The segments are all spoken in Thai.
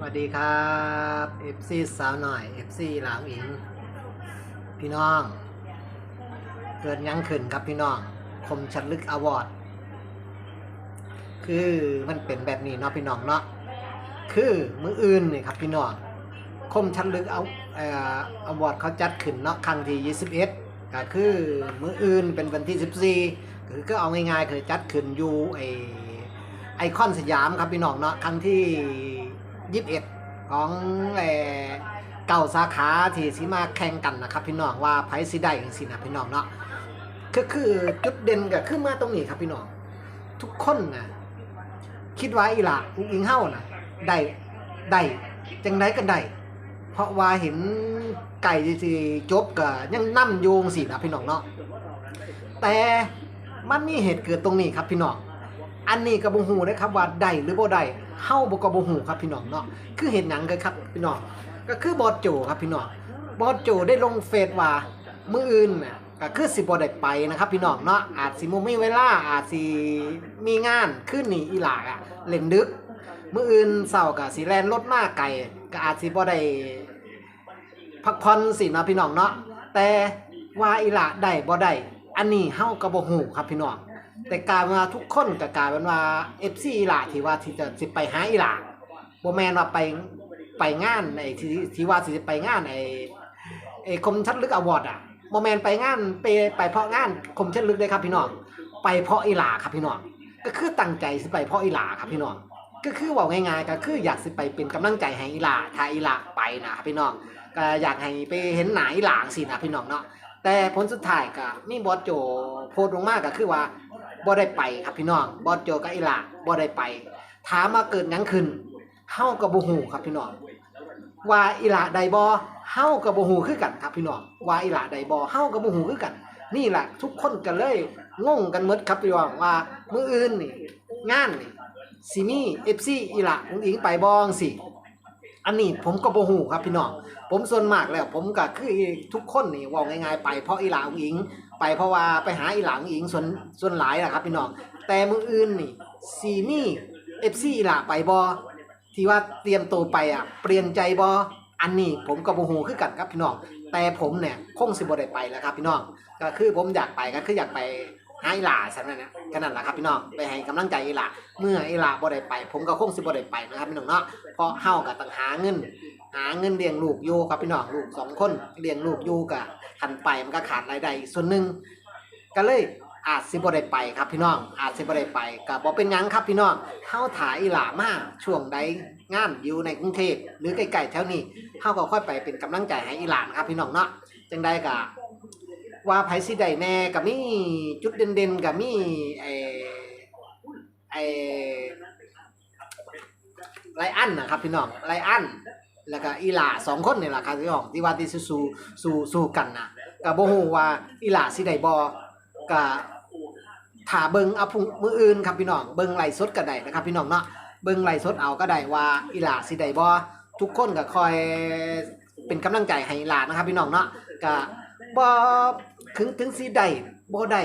สวัสดีครับ FC สาวหน่อย FC หลางอิง พี่น้อง เกิดยังขึ้นครับพี่น้อง คมชัดลึกอวอร์ดคือมันเป็นแบบนี้เนาะพี่น้องเนาะคือมืออื่นนี่ครับพี่น้องคมชัดลึกเอาเอ่ออวอร์ดเขาจัดขึ้นเนาะครั้งที่21ก็คือมืออื่นเป็นวันที่ 14คือก็เอาง่ายๆคือจัดขึ้นอยู่ไอไอคอนสยามครับพี่น้องเนาะครั้งที่ 21ของเอ่อเก่าสาขาที่สิมาแข่งกันนะครับ พี่น้องว่าไผสิได้จังซี่นะพี่น้องเนาะก็คือจุดเด่นก็คือมาตรงนี้ครับพี่น้อง ทุกคนนะคิดว่าอีหละอุ้งอิงเฮานะได้ได้จังไดก็ได้เพราะว่าเห็นไก่สิจบก็ยังนำโยงสินะพี่น้องเนาะแต่มันมีเหตุเกิดตรงนี้ครับพี่น้อง อันนี้ก็บ่ฮู้นะครับว่าได้หรือบ่ได้ เฮาบ่ก็บ่ฮู้ครับพี่น้องเนาะคือเห็นหยังกันครับพี่น้องก็คือบอสโจครับพี่น้องบอสโจได้ลงเฟซว่ามื้ออื่นน่ะก็คือสิบ่ได้ไปนะครับพี่น้องเนาะอาจสิบ่มีเวลาอาจสิมีงานขึ้นนี่อีหลากอะเล่นดึกมื้ออื่นเช้าก็สิแล่นรถมาไกลก็อาจสิบ่ได้พักผ่อนสินะพี่น้องเนาะแต่ว่าอีหลาได้บ่ได้อันนี้เฮาก็บ่ฮู้ครับพี่น้อง แต่กลายเป็นว่าทุกคนก็กลายเป็นว่า FC อีหล่าที่ว่าที่จะสิไปหาอีหล่าบ่แมนว่าไปไปงานไอ้ที่ที่ว่าสิไปงานไอ้ไอ้คมชัดลึกอวอร์ดอะบ่แมนไปงานไปไปเพราะงานคมชัดลึกเลยครับพี่น้อง ไปเพราะอีหล่าครับพี่น้อง ก็คือตั้งใจสิไปเพราะอีหล่าครับพี่น้องก็คือว่าง่ายๆก็คืออยากสิไปเป็นกำลังใจให้อีหล่าถ้าอีหล่าไปนะครับพี่น้องก็อยากให้ไปเห็นหนาอีหล่าสินะพี่น้องเนาะแต่ผลสุดท้ายก็มีบอสโจโพสลงมากก็คือว่า บ่ได้ไปครับพี่น้องบอสโจกับอีหลาบ่ได้ไป ถามมาเกิดหยังขึ้นเฮาก็บ่ฮู้ครับพี่น้องว่าอีหลาใดบ่เฮาก็บ่ฮู้คือกันครับพี่น้องว่าอีหลาใดบ่เฮาก็บ่ฮู้คือกัน นี่แหละทุกคนก็เลยงงกันหมดครับพี่น้องว่ามืออื่นนี่งานนี่สิมี FC อีหลาอุ้งอิงไปบ่จังซี่ อันนี้ผมก็บ่ฮู้ครับพี่น้อง ผมส่วนมากแล้ว ผมก็คือทุกคนนี่เว้าง่ายๆไปเพราะอีหลาอุ้งอิง ไปเพราะว่าไปหาอีหลังอิงส่วนส่วนหลายนะครับพี่น้อง แต่มืออื่นนี่ซีมี่เอฟซีอีหล่ะไปบอที่ว่าเตรียมตัวไปอะเปลี่ยนใจบออันนี้ผมกับโมโหคือกันครับพี่น้อง แต่ผมเนี่ยคงสิบ่ได้ไปแล้วครับพี่น้อง ก็คือผมอยากไปก็คืออยากไป หาอีหล่าสันนั่นนะแค่นั้นแหละครับพี่น้องไปให้กำลังใจอีหล่าเมื่ออีหล่าบ่ได้ไป ผมก็คงสิบ่ได้ไปนะครับพี่น้องเนาะเพราะเฮาก็ต้องหาเงิน หาเงินเลี้ยงลูกอยู่ครับพี่น้องลูกสองคนเลี้ยงลูกอยู่กะคันไปมันก็ขาดรายได้ส่วนหนึ่งก็เลยอาจสิบ่ได้ไปครับพี่น้อง อาจสิบ่ได้ไปก็บ่เป็นหยังครับพี่น้องเฮาถ่ายอีหลามาช่วงใดงานอยู่ในกรุงเทพหรือใกล้ๆแถวนี้เฮาก็ค่อยไปเป็นกำลังใจให้อีหลานครับพี่น้องเนาะจังใดก็ ว่าไผสิได้แน่ก็มีจุดเด่นๆก็มีไอ้ไอ้ไลอันนะครับพี่น้องไลอันแล้วก็อีหลาสองคนนี่แหละครับพี่น้องที่ว่าที่สู้สู้สู้กันนะก็บ่ฮู้ว่าอีหลาสิได้บ่ก็ถ้าเบิ่งเอาพุงมืออื่นครับพี่น้องเบิ่งไลฟ์สดก็ได้นะครับพี่น้องเนาะเบิ่งไลฟ์สดเอาก็ได้ว่าอีหลาสิได้บ่ทุกคนก็คอยเป็นกำลังใจให้อีหลานะครับพี่น้องเนาะก็บ่ ถึงถึงสิได้บ่ได้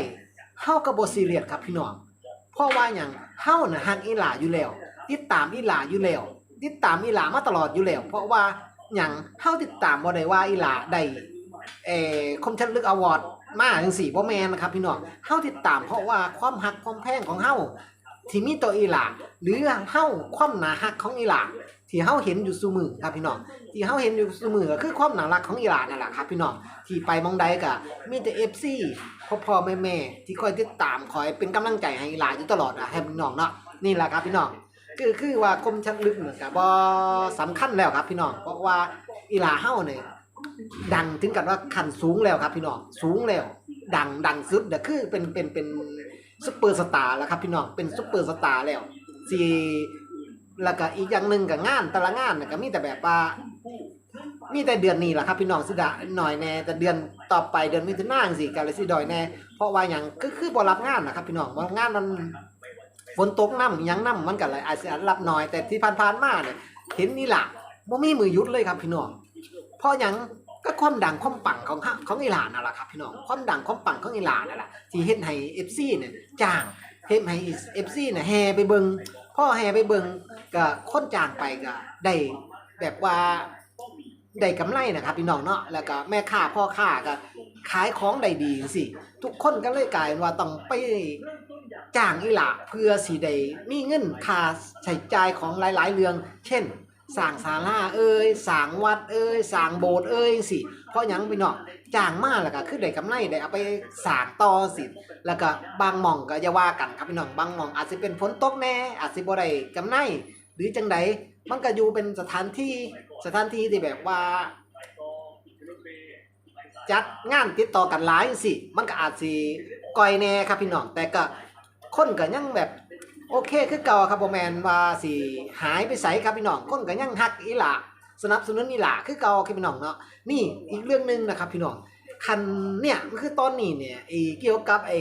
เฮาก็บ่ซีเรียสครับพี่น้องเพราะว่าหยังเฮาน่ะฮักอีหลาอยู่แล้ว ติดตามอีหลาอยู่แล้ว ติดตามอีหลามาตลอดอยู่แล้ว เพราะว่าหยังเฮาติดตามบ่ได้ว่าอีหลาได้เอ่อคมชัดลึกอวอร์ดมาจังซี่บ่แม่นนะครับพี่น้องเฮาติดตามเพราะว่าความฮักความแพงของเฮาที่มีต่ออีหลาหรือเฮาความหนาฮักของอีหลา ที่เฮาเห็นอยู่ซุมือครับพี่น้องที่เฮาเห็นอยู่ซุมือก็คือความน่ารักของอีหลานั่นแหละครับพี่น้องที่ไปมองใดก็มีแต่ FC พ่อพ่อแม่แม่ๆที่คอยติดตามคอยเป็นกำลังใจให้อีหลาอยู่ตลอดอะให้พี่น้องเนาะนี่แหละครับพี่น้องคือคือว่าคมชัดลึกเหมือนกับบ่สำคัญแล้วครับพี่น้องเพราะว่าอีหลาเฮาเนี่ยดังถึงกับว่าขันสูงแล้วครับพี่น้องสูงแล้ว ดังดังสุดเด้อคือเป็นเป็นเป็นซุปเปอร์สตาร์แล้วครับพี่น้องเป็นซุปเปอร์สตาร์แล้วสิ แล้วก็อีกอย่างหนึ่งกับงานแต่ละงานน่ะก็มีแต่แบบว่ามีแต่เดือนนี้แหละครับพี่น้องสิดาหน่อยแน่แต่เดือนต่อไปเดือนมิถุนายนสิก็เลยสิดอยแน่เพราะว่าหยังก็คือบ่รับงานนะครับพี่น้องว่างานมันฝนตกน้ำยังน้ำมันก็เลยอาจจะรับหน้อยแต่ที่ผ่านๆมาเนี่ยเห็นนี่ล่ะบ่มีมือยุดเลยครับพี่น้องเพราะหยังก็ความดังความปังของของอีหลานนั่นแหละครับพี่น้องความดังความปังของอีหลานนั่นแหละที่เฮ็ดให้ FC เนี่ยจ้างเฮ็ดให้ FC เนี่ยแห่ไปเบิงพ่อแห่ไปเบิ่ง ก็คนจ้างไปก็ได้แบบว่าได้กำไรนะครับพี่น้องเนาะแล้วก็แม่ค้าพ่อค้าก็ขายของได้ดีจังซี่ทุกคนก็เลยกลายว่าต้องไปจ้างอีหละเพื่อสิได้มีเงินค่าใช้จ่ายของหลาย ๆ เรื่อง เช่นสร้างศาลาเอ้ยสร้างวัดเอ้ยสร้างโบสถ์เอ้ยสิเพราะหยังพี่น้องจ้างมาแล้วก็คือได้กำไรได้เอาไปสร้างต่อสิแล้วก็บางหม่องก็อย่าว่ากันครับพี่น้องบางหม่องอาจจะเป็นฝนตกแน่อาจสิบ่ได้กำไร หรือจังใดมันก็อยู่เป็นสถานที่สถานที่ที่แบบว่า จัดงานติดต่อกันหลายสิ มันก็อาจสิก่อยแน่ครับพี่น้อง แต่ก็คนก็ยังแบบ โอเคคือเก่าครับบ่แมนว่าสิหายไปไสครับพี่น้องคนก็ยังฮักอีหละสนับสนุนอีหละคือเก่าครับพี่น้องเนาะนี่อีกเรื่องหนึ่งนะครับพี่น้องคันเนี่ยมันคือตอนนี้เนี่ยไอ้เกี่ยวกับไอ้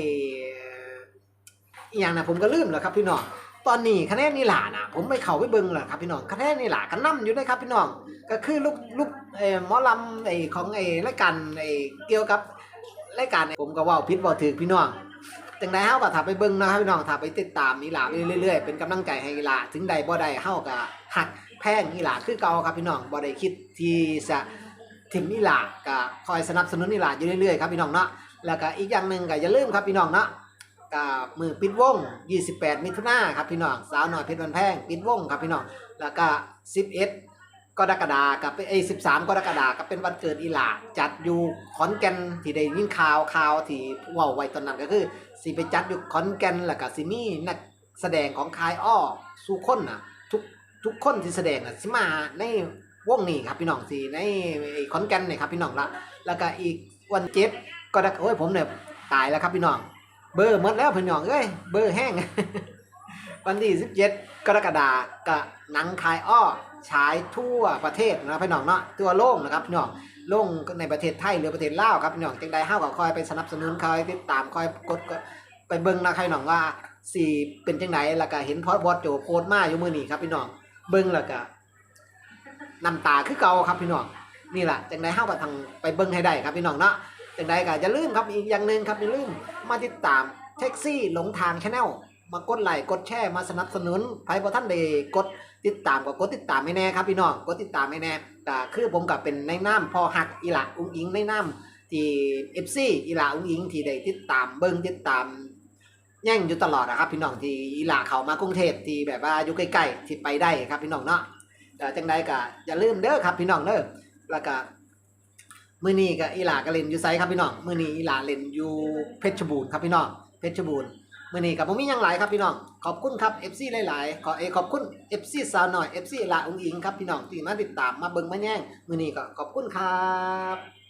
อย่างนะผมก็ลืมแล้วครับพี่น้อง ตอนนี้คะแนนนี่หล่านะผมไปเขาไปเบิ่งแล้วครับพี่น้องคะแนนนี่หล่าก็นํอยู่นะครับพี่น้องก็คือลูกลูกเอ่อหมอลำไอ้ของไอ้รายการไอ้เกี่ยวกับรายการผมก็ว้าผิดเว้าถูกพี่น้องจังไดเฮาก็ถ้าไปเบิ่งนะครับพี่น้องถ้าไปติดตามอีหลาไปเรื่อยๆเป็นกำลังใจให้อีหลาถึงใดบ่ได้เฮาก็หักแพงอีหลาคือเก่าครับพี่น้องบ่ได้คิดที่จะทิมอีหลาก็คอยสนับสนุนอีหลาอยู่เรื่อยๆครับพี่น้องเนาะแล้วก็อีกอย่างหนึ่งก็อย่าลืมครับพี่น้องเนาะ ก็มือปิดวง 28 มิถุนาครับพี่น้องสาวน้อยเพชรบันแพงปิดวงครับพี่น้องแล้วก็ 11 กรกฎากับไอ้สิบสามกรกฎาก็เป็นวันเกิดอีหลาจัดอยู่ขอนแก่นที่ได้ยินข่าวข่าวที่ว้าไว้ตอนนั้นก็คือสิไปจัดอยู่ขอนแก่นแล้วก็สิมีนักแสดงของคายอ้อสู่คนน่ะทุกทุกคนที่แสดงน่ะสิมาในวงนี้ครับพี่น้องสิในไอ้ขอนแก่นนี่ครับพี่น้องละแล้วก็อีกวันเจ็ดก็ได้โอ้ยผมเนี่ยตายแล้วครับพี่น้อง เบอร์หมดแล้วพี่น้องเอ้ยเบอร์แห้ง วันที่17กรกฎาคมกับหนังคายอ้อฉายทั่วประเทศนะพี่น้องเนาะทั่วโลกนะครับพี่น้องโลกในประเทศไทยหรือประเทศลาวครับพี่น้องจังใดเฮาวก็คอยไปสนับสนุนคอยติดตามคอยกดก็ไปเบิ่งนะพี่น้องว่าสิเป็นจังไดแล้วก็เห็นพอดบอสโจโพสต์มาอยู่มื้อนี้ครับพี่น้องเบิ่งแล้วก็น้ำตาคือเก่าครับพี่น้องนี่แหละจังใดเฮาวก็ทางไปเบิ่งให้ได้ครับพี่น้องเนาะ จังใดก็อย่าลืมครับอีกอย่างหนึ่งครับอย่าลืมมาติดตามแท็กซี่หลงทางชาแนลมากดไลค์กดแชร์มาสนับสนุนใครบ่ท่านได้กดติดตามก็กดติดตามให้แน่ครับพี่น้องกดติดตามให้แน่ก็คือผมกับเป็นในน้ำพอหักอีหละอุ้งอิงในน้ำที่ FC อีหละอุ้งอิงที่ได้ติดตามเบิ่งติดตามแย่งอยู่ตลอดนะครับ พี่น้องที่อีหละเขามากรุงเทพที่แบบว่าอยู่ใกล้ๆที่ไปได้ครับพี่น้องเนาะแต่จังใดก็อย่าลืมเด้อครับพี่น้องเด้อแล้วก็ มื่อนี้ก็อีหลาก็เล่นอยู่ไซครับพี่น้องมื่อนี้อีหลาเล่นอยู่เพชรบูรณ์ครับพี่น้องเพชรบูรณ์มื่อนี้กับผมมียังหลายครับพี่น้องขอบคุณครับ FC หลายๆขอเอขอบคุณ FC สาวหน่อย FC ลาอุ้งอิงครับพี่น้องที่มาติดตามมาเบิ่งมาแย่งมื่อนี้ก็ขอบคุณครับ